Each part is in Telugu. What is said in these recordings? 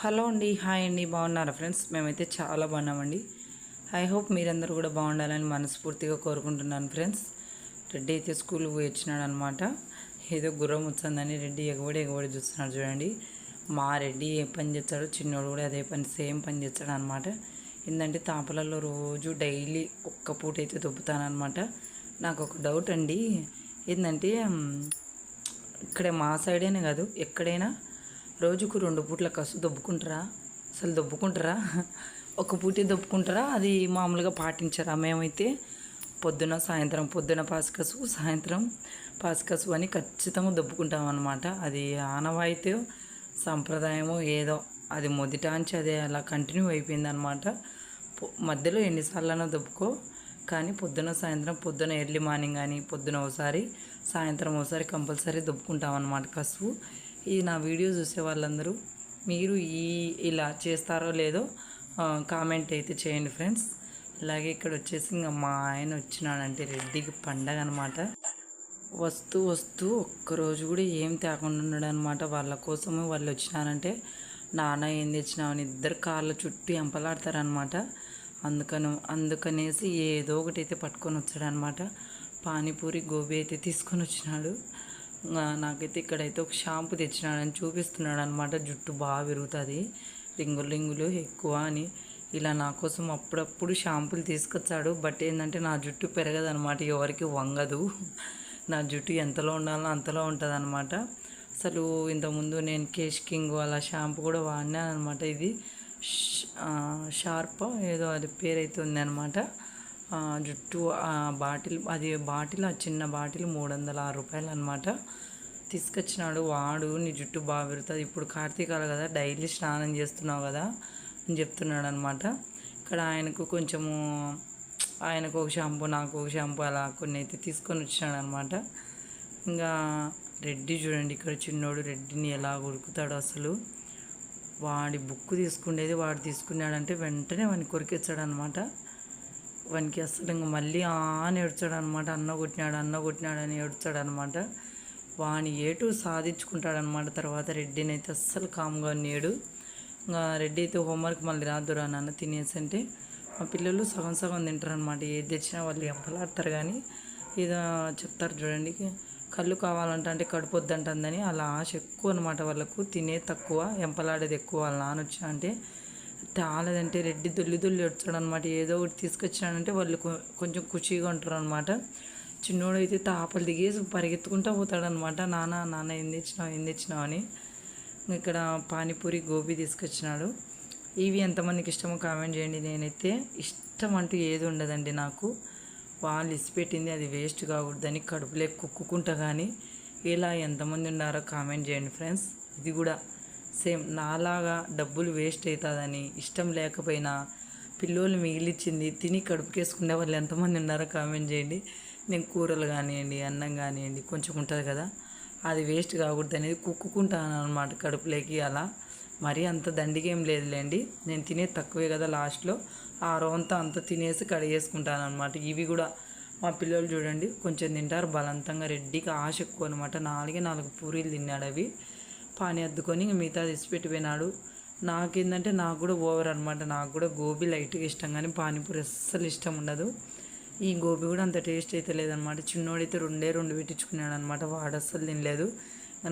హలో అండి హాయ్ అండి బాగున్నారా ఫ్రెండ్స్? మేమైతే చాలా బాగున్నామండి. ఐ హోప్ మీరందరూ కూడా బాగుండాలని మనస్ఫూర్తిగా కోరుకుంటున్నాను ఫ్రెండ్స్. రెడ్డి అయితే స్కూల్ పోయి వచ్చినాడు అనమాట ఏదో గుర్రం వచ్చిందని రెడ్డి ఎగబడి ఎగబడి చూస్తున్నాడు చూడండి. మా రెడ్డి ఏ పని చేస్తాడో చిన్నోడు కూడా అదే పని సేమ్ పని చేస్తాడు అనమాట ఏంటంటే తాపలలో రోజు డైలీ ఒక్క పూట అయితే దొబ్బుతానమాట నాకు ఒక డౌట్ అండి. ఏంటంటే ఇక్కడ మా సైడేనే కాదు ఎక్కడైనా రోజుకు రెండు పూట్ల కసు దొబ్బుకుంటారా? అసలు దొబ్బుకుంటారా? ఒక పూటే దొబ్బుకుంటారా? అది మామూలుగా పాటించరా? మేమైతే పొద్దున సాయంత్రం పొద్దున పాసికసు సాయంత్రం పాసికసు అని ఖచ్చితంగా దొబ్బుకుంటాం అనమాట అది ఆనవాయితీ సంప్రదాయమో ఏదో. అది మొదటాంచి అదే అలా కంటిన్యూ అయిపోయింది అనమాట మధ్యలో ఎన్నిసార్లైనా దొబ్బుకో. కానీ పొద్దున సాయంత్రం పొద్దున ఎర్లీ మార్నింగ్ కానీ పొద్దున ఒకసారి సాయంత్రం ఒకసారి కంపల్సరీ దొబ్బుకుంటాం అనమాట కసువు ఈ నా వీడియో చూసే వాళ్ళందరూ మీరు ఈ ఇలా చేస్తారో లేదో కామెంట్ అయితే చేయండి ఫ్రెండ్స్. అలాగే ఇక్కడ వచ్చేసి ఇంకా మా ఆయన వచ్చినాడంటే రెడ్డికి పండగ అనమాట వస్తూ వస్తూ ఒక్కరోజు కూడా ఏం తేకుండా ఉన్నాడు అనమాట వాళ్ళ కోసము వాళ్ళు వచ్చినారంటే నాన్న ఏం తెచ్చినామని ఇద్దరు కాళ్ళ చుట్టూ ఎంపలాడతారనమాట అందుకను అందుకనేసి ఏదో ఒకటి అయితే పట్టుకొని వచ్చాడనమాట పానీపూరి గోబీ అయితే తీసుకొని వచ్చినాడు. నాకైతే ఇక్కడైతే ఒక షాంపూ తెచ్చినాడని చూపిస్తున్నాడు అనమాట జుట్టు బాగా పెరుగుతుంది రింగులు రింగులు ఎక్కువ అని ఇలా నా కోసం అప్పుడప్పుడు షాంపూలు తీసుకొచ్చాడు. బట్ ఏంటంటే నా జుట్టు పెరగదనమాట. ఎవరికి వంగదు. నా జుట్టు ఎంతలో ఉండాలో అంతలో ఉంటుంది అనమాట అసలు ఇంతకుముందు నేను కేష్ కింగ్ అలా షాంపూ కూడా వాడినాను అనమాట ఇది షార్ప్? ఏదో అది పేరైతే ఉంది అనమాట జుట్టు ఆ బాటిల్ అది బాటిల్ ఆ చిన్న బాటిల్ మూడు వందల ఆరు రూపాయలు అనమాట తీసుకొచ్చినాడు వాడు నీ జుట్టు బాగా పెరుగుతుంది ఇప్పుడు కార్తీకాలు కదా డైలీ స్నానం చేస్తున్నావు కదా అని చెప్తున్నాడు అనమాట ఇక్కడ ఆయనకు కొంచెము ఆయనకు ఒక షాంపూ నాకు ఒక షాంపూ అలా కొన్ని అయితే తీసుకొని వచ్చినాడు అనమాట ఇంకా రెడ్డి చూడండి ఇక్కడ చిన్నోడు రెడ్డిని ఎలా ఉరుకుతాడు అసలు. వాడి బుక్ తీసుకునేది వాడు తీసుకున్నాడంటే వెంటనే వాడిని కొరికేస్తాడు అనమాట వానికి అసలు ఇంక మళ్ళీ ఆ అని ఏడ్చాడు అనమాట అన్న కొట్టినాడు అన్న కొట్టినాడు అని ఏడ్చాడు అనమాట వాని ఏటు సాధించుకుంటాడు అనమాట తర్వాత రెడ్డిని అయితే అస్సలు కామ్గా ఉన్నాడు ఇంకా రెడ్డి అయితే హోంవర్క్ మళ్ళీ రాదురా నాన్న తినేసి అంటే మా పిల్లలు సగం సగం తింటారు అనమాట ఏది తెచ్చినా వాళ్ళు ఎంపలాడతారు కానీ ఏదో చెప్తారు చూడండి. కళ్ళు కావాలంటే అంటే కడుపు వద్దంటుందని అలా ఆశ ఎక్కువ అనమాట వాళ్ళకు. తినే తక్కువ ఎంపలాడేది ఎక్కువ వాళ్ళు నాన్న వచ్చా అంటే తేలేదంటే రెడ్డి దొల్లి దొల్లి వచ్చాడు అనమాట ఏదో ఒకటి తీసుకొచ్చాడంటే వాళ్ళు కొంచెం ఖుషిగా ఉంటారు అనమాట చిన్నోడు అయితే తాపలు దిగేసి పరిగెత్తుకుంటూ పోతాడనమాట. నాన్న నాన్న ఏం తెచ్చినావు ఏం తెచ్చినావు అని. ఇక్కడ పానీపూరి గోబీ తీసుకొచ్చినాడు. ఇవి ఎంతమందికి ఇష్టమో కామెంట్ చేయండి. నేనైతే ఇష్టం అంటూ ఏది ఉండదండి నాకు. వాళ్ళు ఇసిపెట్టింది అది వేస్ట్ కాకూడదని కడుపులే కుక్కుకుంటా కానీ ఇలా ఎంతమంది ఉన్నారో కామెంట్ చేయండి ఫ్రెండ్స్. ఇది కూడా సేమ్ నాలాగా డబ్బులు వేస్ట్ అవుతుందని ఇష్టం లేకపోయినా పిల్లోలు మిగిలిచ్చింది తిని కడుపుకేసుకునే వాళ్ళు ఎంతమంది ఉన్నారో కామెంట్ చేయండి. నేను కూరలు కానివ్వండి అన్నం కానివ్వండి కొంచెం ఉంటుంది కదా అది వేస్ట్ కాకూడదు అనేది కుక్కుకుంటాను అనమాట కడుపులోకి అలా. మరీ అంత దండిగా లేదులేండి. నేను తినేది తక్కువే కదా లాస్ట్లో. ఆ రోంతా అంతా తినేసి కడిగేసుకుంటాను అనమాట ఇవి కూడా మా పిల్లలు చూడండి కొంచెం తింటారు బలవంతంగా రెడ్డికి ఆశ ఎక్కువ అనమాట నాలుగే నాలుగు పూరీలు తిన్నాడు అవి. పానీ అద్దుకొని మిగతా మిగతా తీసిపెట్టిపోయినాడు నాకేందంటే నాకు కూడా ఓవర్ అనమాట నాకు కూడా గోబీ లైట్గా ఇష్టం కానీ పానీపూరి అస్సలు ఇష్టం ఉండదు. ఈ గోబీ కూడా అంత టేస్ట్ అయితే లేదనమాట చిన్నోడైతే రెండే రెండు పెట్టించుకున్నాడు అనమాట వాడు అస్సలు తినలేదు.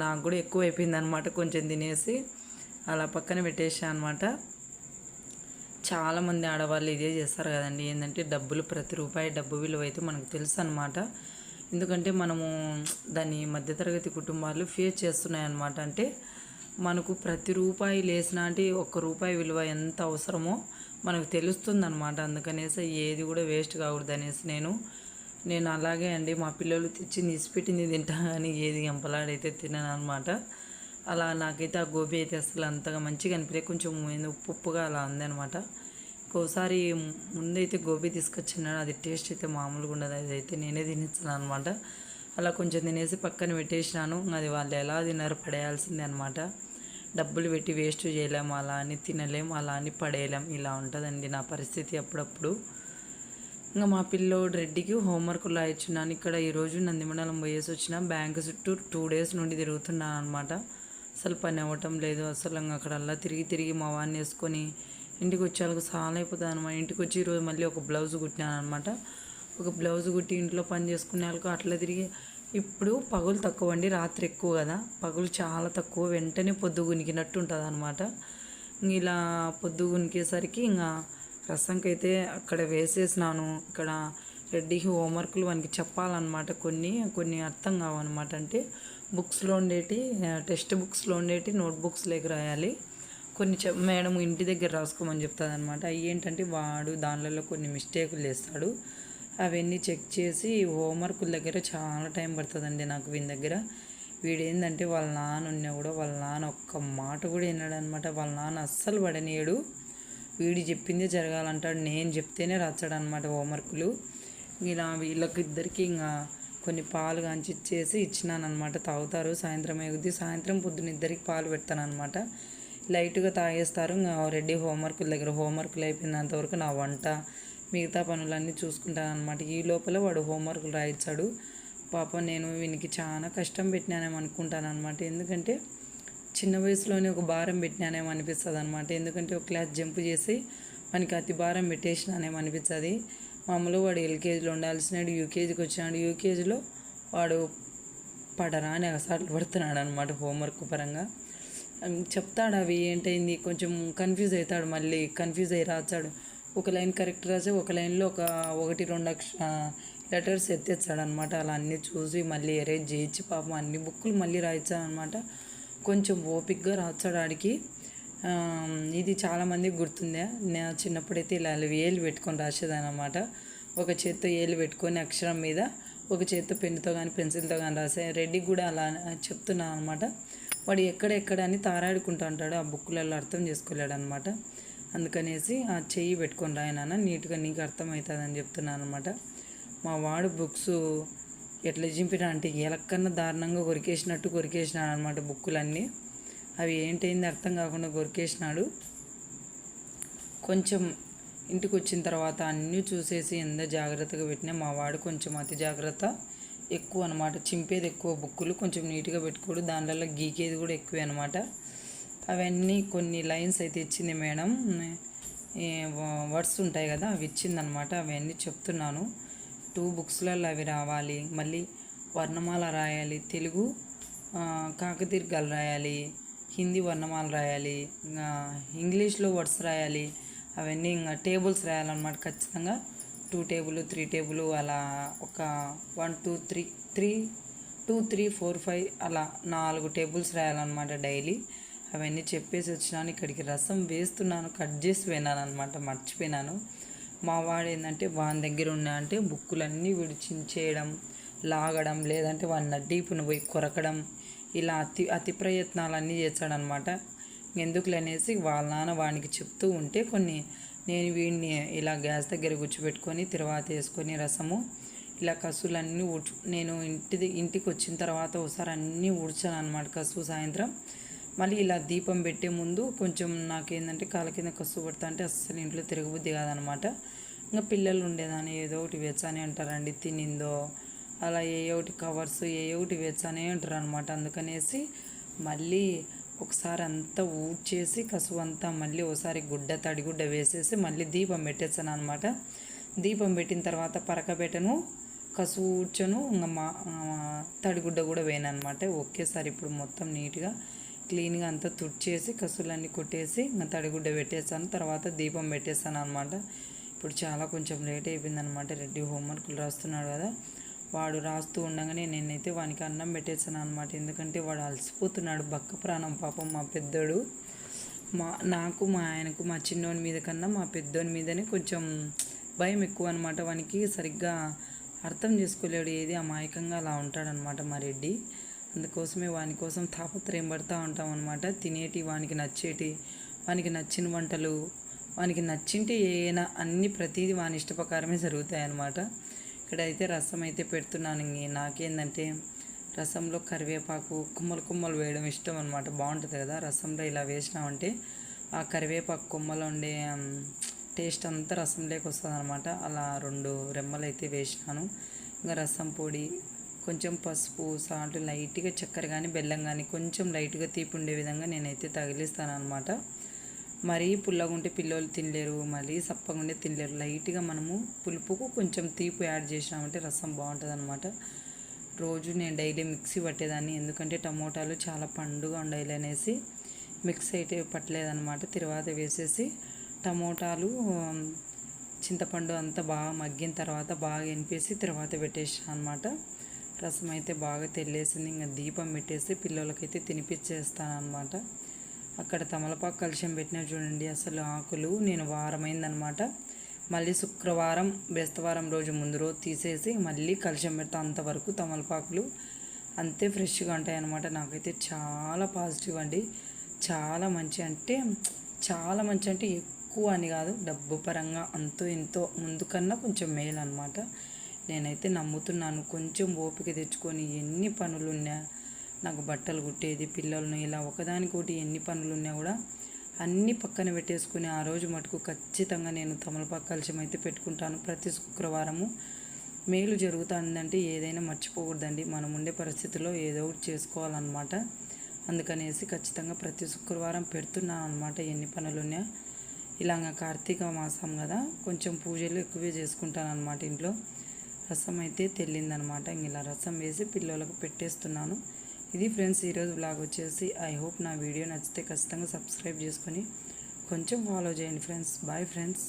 నాకు కూడా ఎక్కువ అయిపోయింది అనమాట కొంచెం తినేసి. అలా పక్కన పెట్టేసా అనమాట చాలామంది ఆడవాళ్ళు ఇదే చేస్తారు కదండి. ఏంటంటే డబ్బులు ప్రతి రూపాయి డబ్బు విలువ అయితే మనకు తెలుసు అనమాట ఎందుకంటే మనము దాన్ని మధ్యతరగతి కుటుంబాలు ఫేస్ చేస్తున్నాయి అన్నమాట అంటే మనకు ప్రతి రూపాయి లేసిన అంటే ఒక్క రూపాయి విలువ ఎంత అవసరమో మనకు తెలుస్తుంది అనమాట అందుకనేసి ఏది కూడా వేస్ట్ కాకూడదు అనేసి నేను నేను అలాగే అండి మా పిల్లలు తెచ్చి నిసిపెట్టింది తింటా కానీ ఏది ఎంపలాడైతే తినను అనమాట అలా నాకైతే ఆ గోబీ అయితే అసలు అంతగా మంచిగా అనిపించే కొంచెం ఏందో ఉప్పు ఉప్పుగా అలా ఉందన్నమాట. ఇంకోసారి ముందైతే గోబీ తీసుకొచ్చినాడు అది టేస్ట్ అయితే మామూలుగా ఉండదు అది అయితే నేనే తినేస్తాను అనమాట అలా కొంచెం తినేసి పక్కన పెట్టేసినాను అది వాళ్ళు ఎలా తిన్నారు పడేయాల్సిందే అనమాట డబ్బులు పెట్టి వేస్ట్ చేయలేము అలా అని తినలేము అలా అని పడేయలేం ఇలా ఉంటుందండి నా పరిస్థితి అప్పుడప్పుడు. ఇంకా మా పిల్లోడు రెడ్డికి హోంవర్క్లో రాయించున్నాను ఇక్కడ ఈరోజు నందిమండలం పోయేసి వచ్చిన బ్యాంక్ చుట్టూ టూ డేస్ నుండి తిరుగుతున్నాను అనమాట అసలు పని అవ్వటం లేదు అసలు అక్కడ అలా తిరిగి తిరిగి మా వాడిని వేసుకొని ఇంటికి వచ్చేందుకు చాలా అయిపోతుంది అనమాట ఇంటికి వచ్చి ఈరోజు మళ్ళీ ఒక బ్లౌజ్ కుట్టినాను అనమాట ఒక బ్లౌజ్ కుట్టి ఇంట్లో పని చేసుకునే వాళ్ళకు అట్లా తిరిగి ఇప్పుడు పగులు తక్కువ అండి రాత్రి ఎక్కువ కదా. పగులు చాలా తక్కువ వెంటనే పొద్దు గునికినట్టు ఉంటుంది అనమాట ఇలా పొద్దు గునికేసరికి ఇంకా రసంకి అయితే అక్కడ వేసేసినాను. ఇక్కడ రెడ్డికి హోంవర్క్లు వానికి చెప్పాలన్నమాట కొన్ని కొన్ని అర్థం కావన్నమాట అంటే బుక్స్లో ఉండేటి టెక్స్ట్ బుక్స్లో ఉండేటి నోట్బుక్స్ లేక రాయాలి. కొన్ని చెప్ మేడం ఇంటి దగ్గర రాసుకోమని చెప్తుంది అనమాట ఏంటంటే వాడు దానిలలో కొన్ని మిస్టేకులు చేస్తాడు. అవన్నీ చెక్ చేసి హోంవర్కుల దగ్గర చాలా టైం పడుతుందండి నాకు వీని దగ్గర. వీడు ఏంటంటే వాళ్ళ నాన్న ఉన్నా కూడా వాళ్ళ నాన్న ఒక్క మాట కూడా విన్నాడు అనమాట వాళ్ళ నాన్న అస్సలు పడనీయడు. వీడి చెప్పిందే జరగాలంటాడు. నేను చెప్తేనే రాచాడు అనమాట హోంవర్కులు. ఇలా వీళ్ళకి ఇద్దరికి ఇంకా కొన్ని పాలు కాంచి ఇచ్చేసి ఇచ్చినానమాట తాగుతారు. సాయంత్రం ఎగుద్ది సాయంత్రం పొద్దున ఇద్దరికి పాలు పెడతాను అనమాట లైట్గా తాగేస్తారు. ఇంకా రెడీ హోంవర్కుల దగ్గర హోంవర్కులు అయిపోయినంతవరకు నా వంట మిగతా పనులన్నీ చూసుకుంటాను అనమాట ఈ లోపల వాడు హోంవర్కులు రాయించాడు పాపం నేను వీనికి చాలా కష్టం పెట్టినానేమో అనుకుంటాను అనమాట ఎందుకంటే చిన్న వయసులోనే ఒక భారం పెట్టినానేమో అనిపిస్తుంది అనమాట ఎందుకంటే ఒక క్లాస్ జంప్ చేసి మనకి అతి భారం పెట్టేసినానేమో అనిపిస్తుంది. మామూలు వాడు ఎల్కేజీలో ఉండాల్సినాడు యూకేజీకి వచ్చినాడు. యూకేజీలో వాడు పడరాని అసలు పడుతున్నాడు అనమాట హోంవర్క్ పరంగా. చెప్తాడు అవి ఏంటైంది కొంచెం కన్ఫ్యూజ్ అవుతాడు మళ్ళీ కన్ఫ్యూజ్ అయ్యి రాస్తాడు. ఒక లైన్ కరెక్ట్ రాసి ఒక లైన్లో ఒక ఒకటి రెండు అక్ష లెటర్స్ ఎత్తేస్తాడు అనమాట అలా అన్నీ చూసి మళ్ళీ ఎరేజ్ చేయించి పాపం అన్ని బుక్కులు మళ్ళీ రాయించాడు అనమాట కొంచెం ఓపిక్గా రాస్తాడు ఆడికి. ఇది చాలామందికి గుర్తుందే. నేను చిన్నప్పుడైతే ఇలా ఏలు పెట్టుకొని రాసేదాన్ని అనమాట ఒక చేత్తో ఏలు పెట్టుకొని అక్షరం మీద ఒక చేత్తో పెన్నుతో కానీ పెన్సిల్తో కానీ రాసే రెడ్డికి కూడా అలా చెప్తున్నాను అనమాట వాడు ఎక్కడెక్కడ అని తారాడుకుంటూ ఉంటాడు ఆ బుక్లలో అర్థం చేసుకోలేడు అనమాట అందుకనేసి ఆ చెయ్యి పెట్టుకొని రాయనాన్న నీట్గా నీకు అర్థమవుతుందని చెప్తున్నాను అనమాట మా వాడు బుక్స్ ఎట్లా చింపినా అంటే ఎలక్కన్నా దారుణంగా కొరికేసినట్టు కొరికేసినాడు అనమాట బుక్కులన్నీ. అవి ఏంటైంది అర్థం కాకుండా కొరికేసినాడు. కొంచెం ఇంటికి వచ్చిన తర్వాత అన్నీ చూసేసి ఎంత జాగ్రత్తగా పెట్టినా మా వాడు కొంచెం అతి జాగ్రత్త. ఎక్కువ అనమాట చింపేది ఎక్కువ బుక్కులు కొంచెం నీట్గా పెట్టుకోడు. దానివల్ల గీకేది కూడా ఎక్కువే అనమాట అవన్నీ కొన్ని లైన్స్ అయితే ఇచ్చింది మేడం. వర్డ్స్ ఉంటాయి కదా అవి ఇచ్చిందనమాట అవన్నీ చెప్తున్నాను. టూ బుక్స్లలో అవి రావాలి. మళ్ళీ వర్ణమాల రాయాలి. తెలుగు కాకతీర్గాలు రాయాలి. హిందీ వర్ణమాల రాయాలి. ఇంకా ఇంగ్లీష్లో వర్డ్స్ రాయాలి. అవన్నీ ఇంకా టేబుల్స్ రాయాలన్నమాట ఖచ్చితంగా. టూ టేబుల్ త్రీ టేబుల్ అలా ఒక one two three three two three four five అలా నాలుగు టేబుల్స్ రాయాలన్నమాట డైలీ. అవన్నీ చెప్పేసి వచ్చినాను ఇక్కడికి రసం వేస్తున్నాను కట్ చేసి పోయినాను అనమాట మర్చిపోయినాను. మా వాడు ఏంటంటే వాని దగ్గర ఉన్నా అంటే బుక్కులన్నీ విడిచించేయడం లాగడం లేదంటే వాడిని నడ్డీపున పోయి కొరకడం ఇలా అతి అతి ప్రయత్నాలన్నీ చేస్తాడనమాట ఎందుకులనేసి వాళ్ళ నాన్న వానికి చెప్తూ ఉంటే కొన్ని నేను వీడిని ఇలా గ్యాస్ దగ్గర గుచ్చిపెట్టుకొని తర్వాత వేసుకొని రసము ఇలా కసులన్నీ ఊడ్చు నేను ఇంటి ఇంటికి వచ్చిన తర్వాత ఒకసారి అన్నీ ఊడ్చాను అనమాట కసు సాయంత్రం. మళ్ళీ ఇలా దీపం పెట్టే ముందు కొంచెం నాకేంటంటే కాళ్ళ కింద కసు పడతా అంటే అస్సలు ఇంట్లో తిరగబుద్ధి కాదనమాట ఇంకా పిల్లలు ఉండేదాన్ని ఏదో ఒకటి వెచ్చని అంటారండి తినిందో అలా ఏ ఒకటి కవర్స్ ఏ ఒకటి వెచ్చనే అంటారు అనమాట అందుకనేసి మళ్ళీ ఒకసారి అంతా ఊడ్చేసి కసువు అంతా మళ్ళీ ఒకసారి గుడ్డ తడిగుడ్డ వేసేసి మళ్ళీ దీపం పెట్టేసాను అనమాట దీపం పెట్టిన తర్వాత పరకబెట్టను కసువు ఊడ్చను ఇంకా మా తడిగుడ్డ కూడా వేయను అనమాట ఒకేసారి ఇప్పుడు మొత్తం నీట్గా క్లీన్గా అంతా తుడిచేసి కసులన్నీ కొట్టేసి ఇంకా తడిగుడ్డ పెట్టేసాను తర్వాత దీపం పెట్టేసాను అనమాట ఇప్పుడు చాలా కొంచెం లేట్ అయిపోయింది అనమాట రెడ్డి హోంవర్క్లు రాస్తున్నాడు కదా. వాడు రాస్తూ ఉండగానే నేనైతే వానికి అన్నం పెట్టేసాను అనమాట ఎందుకంటే వాడు అలసిపోతున్నాడు బక్క ప్రాణం పాపం మా పెద్దోడు. మా నాకు మా ఆయనకు మా చిన్నోని మీద కన్నా మా పెద్దోని మీదనే కొంచెం భయం ఎక్కువ అనమాట వానికి సరిగ్గా అర్థం చేసుకోలేడు ఏది అమాయకంగా అలా ఉంటాడనమాట మా రెడ్డి. అందుకోసమే వాని కోసం తాపత్రయం పడుతూ ఉంటాం అనమాట తినేటి వానికి నచ్చేటి వానికి నచ్చిన వంటలు వానికి నచ్చింటే ఏనా అన్ని ప్రతిదీ వాని ఇష్ట ప్రకారమే జరుగుతాయి అన్నమాట. ఇక్కడైతే రసం అయితే పెడుతున్నాను. నాకేందంటే రసంలో కరివేపాకు కుమ్మలు కుమ్మలు వేయడం ఇష్టం అనమాట బాగుంటుంది కదా రసంలో ఇలా వేసినామంటే ఆ కరివేపాకు కొమ్మలో ఉండే టేస్ట్ అంతా రసంలోకి వస్తుంది అనమాట అలా రెండు రెమ్మలు అయితే వేసినాను. ఇంకా రసం పొడి కొంచెం పసుపు సాల్ట్ లైట్గా చక్కెర కానీ బెల్లం కానీ కొంచెం లైట్గా తీపి ఉండే విధంగా నేనైతే తగిలిస్తాను అనమాట మరీ పుల్లగా ఉంటే పిల్లలు తినలేరు మరీ సప్పగా తినలేరు. లైట్గా మనము పులుపుకు కొంచెం తీపి యాడ్ చేసినామంటే రసం బాగుంటుంది అనమాట రోజు నేను డైలీ మిక్సీ పట్టేదాన్ని ఎందుకంటే టమోటాలు చాలా పండుగా ఉండాలి అనేసి మిక్స్ అయితే పట్టలేదన్నమాట. తర్వాత వేసేసి టమోటాలు చింతపండు అంతా బాగా మగ్గిన తర్వాత బాగా ఎనిపేసి తర్వాత పెట్టేసాను అనమాట రసం అయితే బాగా తెల్లేసింది ఇంకా దీపం పెట్టేసి పిల్లలకైతే తినిపించేస్తాను అనమాట అక్కడ తమలపాకు కలుషం పెట్టినా చూడండి అసలు ఆకులు నేను వారమైందనమాట మళ్ళీ శుక్రవారం బేస్తవారం రోజు ముందు రోజు తీసేసి మళ్ళీ కలుషం పెడతా. అంతవరకు తమలపాకులు అంతే ఫ్రెష్గా ఉంటాయి అన్నమాట నాకైతే చాలా పాజిటివ్ అండి. చాలా మంచి అంటే చాలా మంచి అంటే ఎక్కువ అని కాదు డబ్బు పరంగా అంతో ఎంతో ముందు కన్నా కొంచెం మేలు అనమాట నేనైతే నమ్ముతున్నాను కొంచెం ఓపిక తెచ్చుకొని ఎన్ని పనులు ఉన్నా నాకు బట్టలు కుట్టేది పిల్లలను ఇలా ఒకదానికోటి ఎన్ని పనులు ఉన్నా కూడా అన్నీ పక్కన పెట్టేసుకుని ఆ రోజు మటుకు ఖచ్చితంగా నేను తమలపాకు కలుషం అయితే పెట్టుకుంటాను ప్రతి శుక్రవారము. మేలు జరుగుతుందంటే ఏదైనా మర్చిపోకూడదండి. మనం ఉండే పరిస్థితిలో ఏదో ఒకటి చేసుకోవాలన్నమాట. అందుకనేసి ఖచ్చితంగా ప్రతి శుక్రవారం పెడుతున్నాను అనమాట ఎన్ని పనులు ఉన్నా ఇలాగ కార్తీక మాసం కదా కొంచెం పూజలు ఎక్కువే చేసుకుంటాను అనమాట ఇంట్లో. రసం అయితే తెల్లిందనమాట ఇంక ఇలా రసం వేసి పిల్లలకు పెట్టేస్తున్నాను. ఇది ఫ్రెండ్స్ ఈరోజు బ్లాగ్ వచ్చేసి ఐ హోప్ నా వీడియో నచ్చితే ఖచ్చితంగా సబ్స్క్రైబ్ చేసుకొని కొంచెం ఫాలో చేయండి ఫ్రెండ్స్. Bye friends